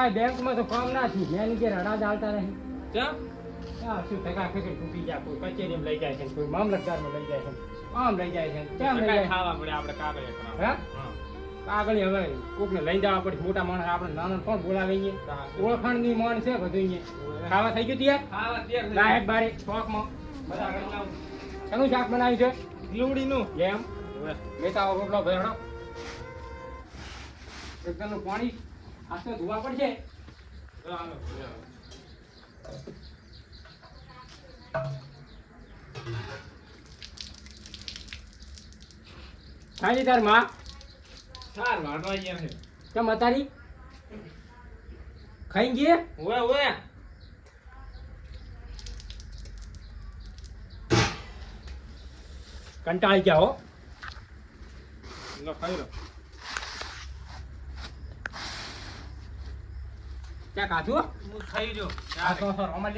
કાંઈ બેંકમાં તો કામ ના થયું. મેનેજર હડા ચાલતા નહીં. શું ટકા ફેંકી તૂટી જાય કોઈ કચેરીમાં લઈ જાય છે કોઈ મામલતદારમાં લઈ જાય છે આમ લઈ જાય છે તેમ લઈ જાય? ખાવા પડે આપણે કાગળિયા હે? હા. હવે કોકને લઈ જવા પડે. મોટા માણસ આપણે નાના પણ બોલાવે અહીંયા ઓળખાણની માણ છે બધું અહીંયા ખાવા થઈ ગયું તૈયાર? ખાવા તૈયાર થઈ લાહેટ બારે શોખમાં બધા શેનું શાક બનાવ્યું છે? લીમડીનું. એમ? લેતા રોટલો ભરણો એકદમનું પાણી. આ તો ધોવા પડશે. ખાલી તારમાં સાર વાટવા ગયા છે. કેમ અતારી ખાઈ ગયે ઓવે, ઓવે. કંટાળી ગયા હો લો, ખાઈ લો. હું. આ તો સર અમાર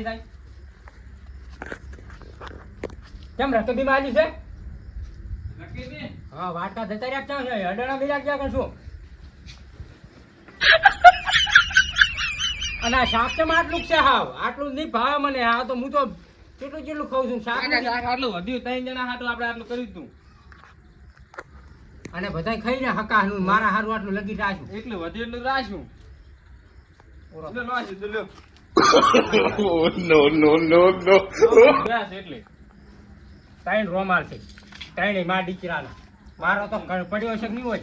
કેમ રસ્તો બીમારી છે? હા વાટકા જતા રહ્યા ક્યાં છે અડાણા બી ગયા કે અને આ શાક કેમ આટલું છે હાવ? આટલું નહીં ભાવે મને. આ તો હું તો કેટલું કેટલું ખાઉં છું? શાક આટલું વધ્યું ત્રણ જણા હાટુ આપણે આટલું કર્યું તું. અને બધા ખાઈને હકાનું મારા હારું આટલું લગી રાખ્યું. એટલું વધ્યું એટલું રાખ્યું. એટલે ત્રણ રોમાલ છે માં દીકરાના. મારો તો ઘર પડ્યો છે કે નહીં હોય?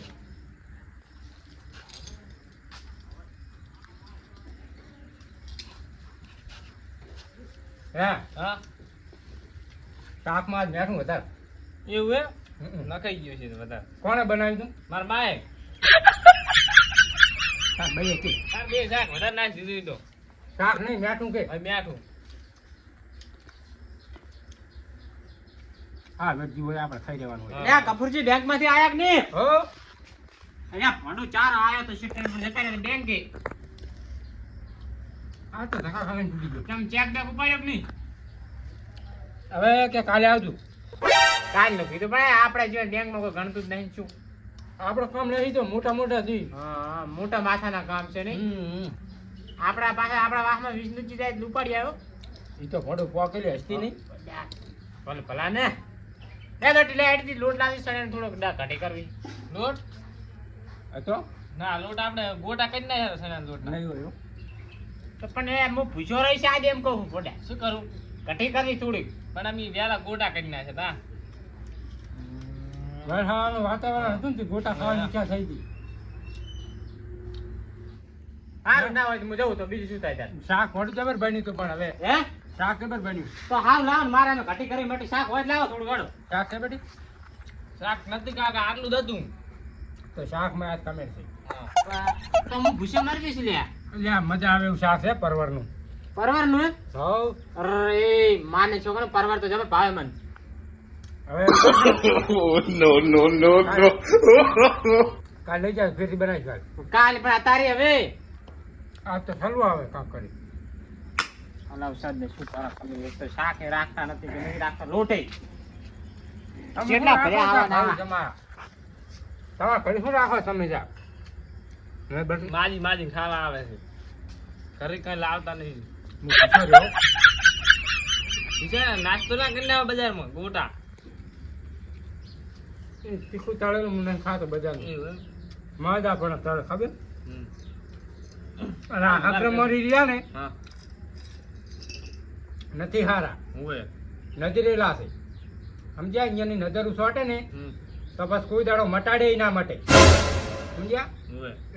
હે હા? શાકમાં આજ મેઠું વધારે. એવું હે. નખાઈ ગયું છે વધારે. કોણે બનાવ્યું તું? મારા બાએ. તાર બે શાક વધારે નાખી દીધું શાક નહીં મેઠું કે? હવે મેઠું. હા હોય આપણે ખાઈ લેવાનું હોય. હા. કપૂરજી બેંકમાંથી આયા કે નહીં? હો? અહીંયા ભણું ચાર આયો તો શિફ્ટ જતા રહ્યા બેંકે. આ તો ધક્કા ખાઈને તૂટી ગયો. કેમ ચેક બેક ઉપાડ્યો કે નહીં? હવે કે કાલે આવજો. કાલનું કીધું પણ આપણે જો બેંકમાં કોઈ ગણતું જ નહીં શું. આપણો કામ નહીં તો મોટા મોટા દી હા મોટા માથાના કામ છે નહીં? આપણા પાસે આપણા વાસમાં વિષ્ણુજી જાય લુપાડી આવ્યો એ તો ભડું પોકેલી હસતી નહીં. ભલે ભલા ને એ લોટ લે હેડથી લોટ લાવી સણે થોડોક ડા ઘટી કરવી. લોટ? તો ના લોટ આપણે ગોટા કરી નાખ્યા સણે લોટ નહીં હોય તો પણ એ હું ભૂજો રહી છે આજે એમ કહું ગોડા શું કરું? ઘટી કરવી થોડીક. પણ અમે વેલા ગોટા કરી નાખ્યા તા. વરસાદનું વાતાવરણ હતું ને તે ગોટા ખાવાની ઈચ્છા થઈ હતી. સારું ના હોય તો હું જવું તો બીજું શું થાય ત્યારે શાક મોટું જબર બન્યું હતું પણ હવે. હે? શાક જબર બન્યું. તો હાવ લાવ મારે એનો ઘટી કરી માટે શાક હોય લાવો થોડું ઘણું. શાક છે બેટી શાક નથી કાકા આટલું જ હતું. તો આજ કમેન્ટ છે. તો હું ભૂસે મારી દઈશ લ્યા. એટલે મજા આવે એવું શાક છે પરવરનું. પરવરનું હે? હવ. અરે માને છોકરો પરવર તો જમે ભાવે મને. હવે no, no, no, no. કાલ લઈ જાય ફેરથી બનાવી કાલ. કાલ પણ તારી હવે. આ તો સલવું આવે કામ કરી અલાવ સાદ ને શું ખરાબ કર્યું તો શાક રાખતા નથી કે નહીં રાખતા લોટે. કેટલા ભર્યા આવા તમારા તમારા ઘરે શું રાખો તમે જા. મેં બસ- માજી માજી ખાવા આવે છે. ઘરે કઈ લાવતા નહીં નાસ્તો ના કરી લેવા બજારમાં ગોટા. તીખું તળેલું મને ખાતો બજારનું માદા પણ તળે ખબર. અને આ હાકરે મરી રહ્યા ને નથી હારા. હોય નજરેલા છે. સમજ્યા? અહીંયાની નજર સોટે ને તો બસ કોઈ દાડો મટાડે ના મટે. સમજ્યા?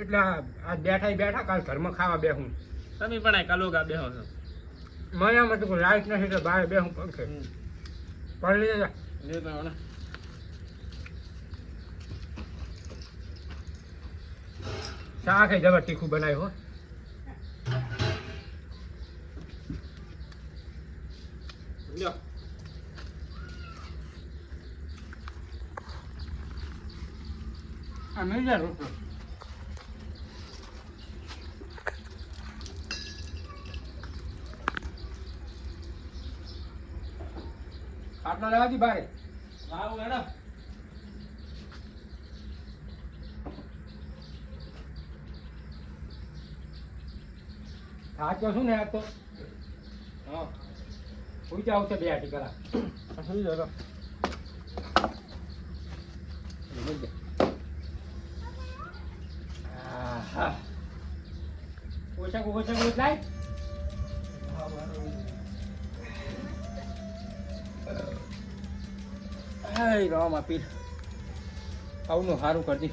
એટલે આ બેઠા બેઠા કાલ ઘરમાં ખાવા બેહું. તમે પણ આ કલોગા બેહો છો. મને એમ હતું લાઈટ નથી તો બહાર બેહું પંખે. પણ. લે તો હમણાં. શાક જબર તીખું બનાવ્યું હો. આ મિલ જાય રોટલો. આટલો લેવાથી બારે વાવ મેડમ થાક્યો છું ને આ તો? હા. સુઈ જાવ છે બે આટી કલાક સુઈ જાવ લો. ઓછા ઓછાય હાય રામ આપીર. આવનું સારું કરતી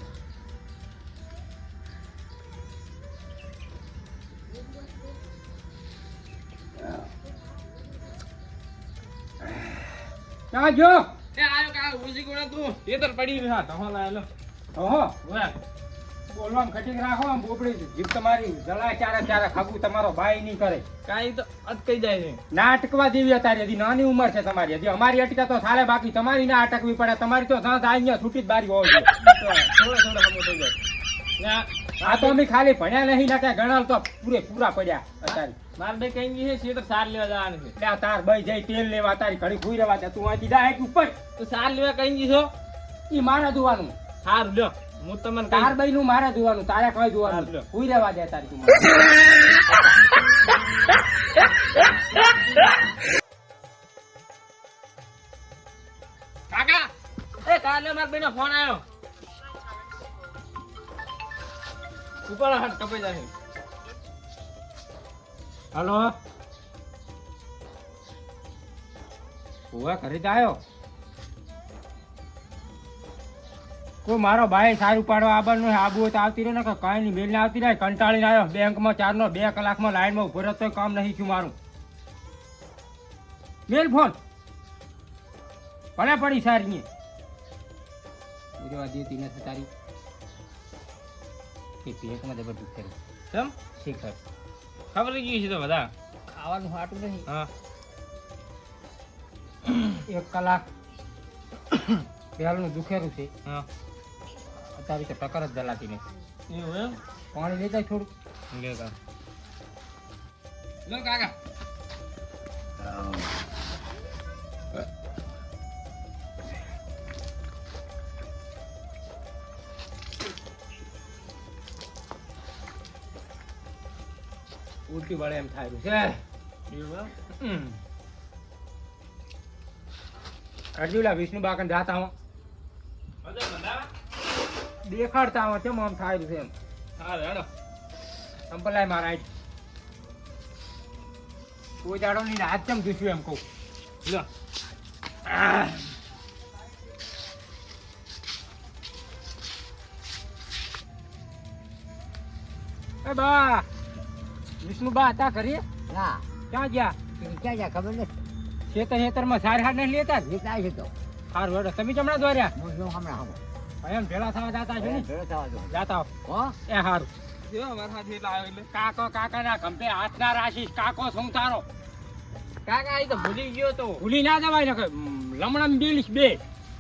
ક્યાં જો. એ આયો કા ઉજી ગોળા તું એ તો પડી રહ્યા તો હા લાય ઓહો ઓય. બોલવામાં કટિંગ રાખો આમ બોબડી જીભ તમારી જલા ચારે ચારે ખાગુ તમારો ભાઈ નહીં કરે. કાઈ તો અટકી જાય છે. ના અટકવા દેવી અત્યારે હજી નાની ઉંમર છે તમારી. હજી અમારી અટકા તો સાલે બાકી. તમારી ના અટકવી પડે. તમારી તો સાંજ અહીંયા છૂટી જ બારી હોય થોડો થોડો હમો થઈ જાય. આ તો અમે ખાલી ભણ્યા નહીં નાખ્યા ગણાલ તો પૂરે પૂરા પડ્યા અત્યારે. માર બે કઈ ગઈ છે તો સાર લેવા જવાનું છે. એટલે તાર ભાઈ જઈ તેલ લેવા તારી ઘડી ખુઈ રહેવા તું અહીંથી જા એક ઉપર. તો સાર લેવા કઈ ગઈ છો? એ મારે જોવાનું સારું લ્યો. હું તમને તાર ભાઈ નું મારે જોવાનું તારે કઈ જોવાનું. ખુઈ રહેવા દે તારી તું. કાકા! એ કાલે મારા ભાઈ ફોન આવ્યો ઉપર હાથ કપાઈ જાય હલો. ઓવે ઘરે આવ્યો કોઈ મારો ભાઈ સારું પાડવા હોય આબુ હોય તો આવતી રહ્યો ને કે કાંઈ નહીં મેલ આવતી રહે, કંટાળીને આવ્યો. બેંકમાં ચારનો, બે કલાકમાં લાઈનમાં ઊભો રહ્યો કામ નહીં થયું મારું. Mail phone. ભલે પડી સારી ઉજવા દેતી નથી તારી. એ બેંકમાં જબરદસ્ત કરી કેમ? શિખર. ખબર ગઈ છે તો બધા? ખાવાનું હાટું નહીં. હા. એક કલાક પહેલું દુખેરું છે. હા. અત્યારે તો ટકર જ દલાતી નથી એવું એમ? પાણી લેતા થોડું લે કા. લો કાકા. ઉલટી વળે એમ થાય છે. અર્જુલા વિષ્ણુ બાકન જાતા હું દેખાડતા હો કેમ આમ થાય છે એમ. સંપલાય મારા કોઈ જાડો ની હાથ કેમ દુસ્યું એમ કહું? લો એ બા. વિષ્ણુ બા હતા કરીએ ના. ક્યાં ગયા? ક્યાં ગયા ખબર નથી. ખેતર ખેતરમાં સાર હાર નહીં લેતા લેતા એ છે તો. સારું હેડો તમે ચમડા દોર્યા હું શું હમણાં હમણાં એમ ભેળા થવા જાતા છો ને? ભેળા થવા જો જાતા હો. એ સારું જો મારા હાથ એટલે આવ્યો એટલે? કાકો કાકાના ખંભે હાથ ના રાશી કાકો શું તારો કાકા આ તો ભૂલી ગયો તો. ભૂલી ના જવાય ને લમણમ લમણા બીલીશ બે.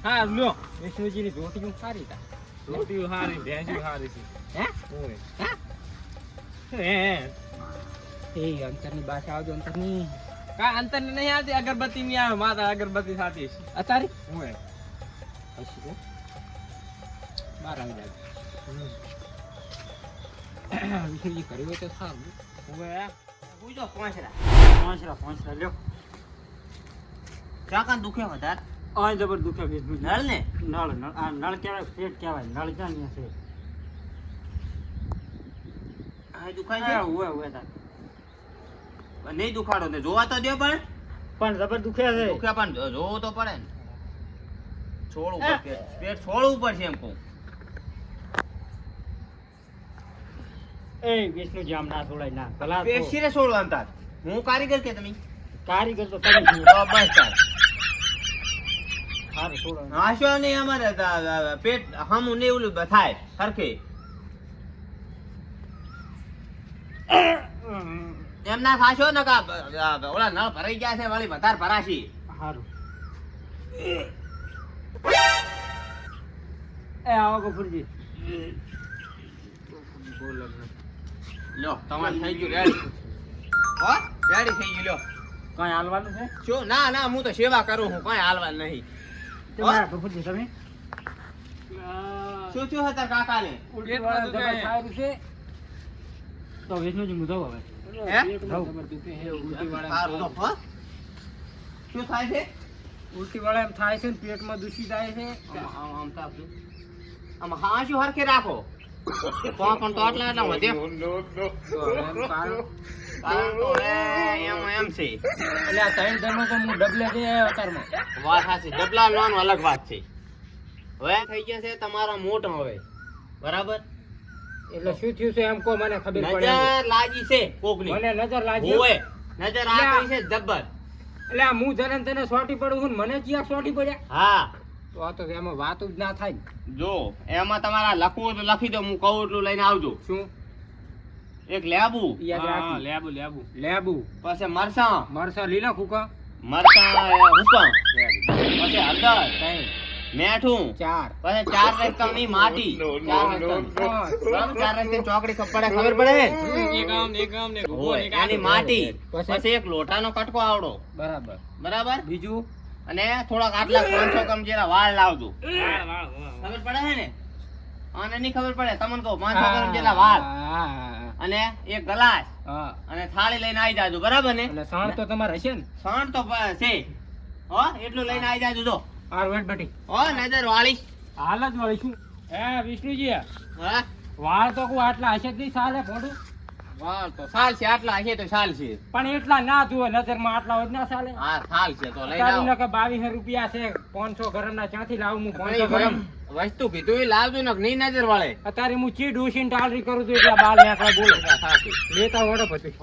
હા લ્યો. વિષ્ણુજીની ધોતી સારી તા. રોટી હારી ભેંસી હારી છે. હે હે? હે હે એ અંતરની ભાષા આવજો અંતરની. કા અંતર નહીં આવતી અગરબત્તી ની આવે માતા અગરબત્તી સાથે છે. અત્યારે ઓય હસી તો? બહાર આવી જાય. વિષ્ણુજી કર્યું હોય તો સારું. ઓય પૂછો પાંચરા. પાંચરા પાંચરા લ્યો. કાકા દુખે વધારે? આ જબર દુખે વિષ્ણુજી નળ ને? નળ નળ. આ નળ કહેવાય પેટ કહેવાય નળ ક્યાં છે? આ દુખાય હા, છે ઉવે ઉવે તાર. નહીં દુખાડો ને જોવા તો દે પણ. પણ જબર દુખે છે. દુખે પણ જોવો તો પડે ને. છોડ ઉપર પેટ છોડ ઉપર છે એમ કહું. એ વિષ્ણુ જામ ના છોડાય ના કલા પેટ શીરે છોડવાનું તાર. હું કારીગર કે તમે? કારીગર તો તમે છો. બસ તાર. હારું છોડો. હાશો નહીં અમારે પેટ હમું ને એવું થાય સરખે એમ ના ખાશો ને કા ઓલા નળ ભરાઈ ગયા છે વળી વધારે ભરાશી. હારું. એ આવો ગફુરજી. લો તમારે થઈ ગયું રેડી હો? રેડી થઈ ગયું લ્યો. કઈ હાલવાનું છે? શું ના ના હું તો સેવા કરું હું કઈ હાલવા નહીં. તમારા ગફુરજી તમે? શું થયું હતા કાકા ને ઉલટી વાળા દુખે. જબર સારું છે. તો વિષ્ણુજી મુદો હવે. હે? છે, હો શું થાય છે ઉલટી વાળા એમ થાય છે ને પેટમાં દૂષી થાય છે. આમ આમ. આમ હાંસુ હરખે રાખો. કોણ તો આટલા વધે? એમ એમ એમ છે એટલે આ ત્રણ ધર્મ તો હું ડબલે જઈ આવ્યો અતારમાં વાત સાચી. ડબલા લોન અલગ વાત છે. હવે થઈ જશે તમારા મોટ હવે. બરાબર? એટલે શું થયું છે એમ કો મને ખબર પડે નજર લાગી છે કોકની. મને નજર લાગી હોય નજર આ કરી છે? જબ્બર. એટલે આ હું જને તને સોટી પડું છું મને ક્યાં સોટી પડ્યા? હા. તો આ તો એમાં વાત જ ના થાય જો એમાં તમારા લખવું તો લખી દો હું કહું એટલું લઈને આવજો. શું? એક લેબુ. હા લેબુ લેબુ. લેબુ. પછી મરસા મરસા લીલા કુકા મરસા હુકા પછી હળદર. ત્રણ મેઠું ચાર. પછી ચાર રસ્તાની માટી. ચાર રસ્તાની ચોકડી ખબર ખબર પડે? ને ને ને એની માટી. પછી? એક લોટાનો કટકો આવડો. બરાબર. બરાબર? બીજું? અને થોડાક આટલા પાંચસો કમ જેવા વાળ લાવજો. ખબર પડે છે ને? અને નહીં ખબર પડે. તમને કહું પાંચસો કમ જેટલા વાળ. અને એક ગ્લાસ. અને થાળી લઈને આવી જાજો. બરાબર ને? અને સાણ તો તમારે હશે ને? સણ તો છે. હો એટલું લઈને આવી જાજો જો. આર વેટ બેટી હો નજર વાળી. હાલ જ વાળી શું હે વિષ્ણુજી હા? વાળ તો કોઈ આટલા હશે જ નહીં સાલે ફોટું? વાળ તો સાલ છે આટલા છે તો સાલ છે. પણ એટલા ના જુએ નજરમાં આટલા હોય ના સાલે. હા સાલ છે તો રૂપિયા છે પાંચસો ગરમ ના ચાથી લાવું હું ગરમ. વસ્તુ કીધું એ લાવજો ને નહીં નજર વાળે. અત્યારે હું ચીડ ઉસીને ટાળરી કરું છું એટલે બાલ નાખવા બોલો. લેતા વડો પછી.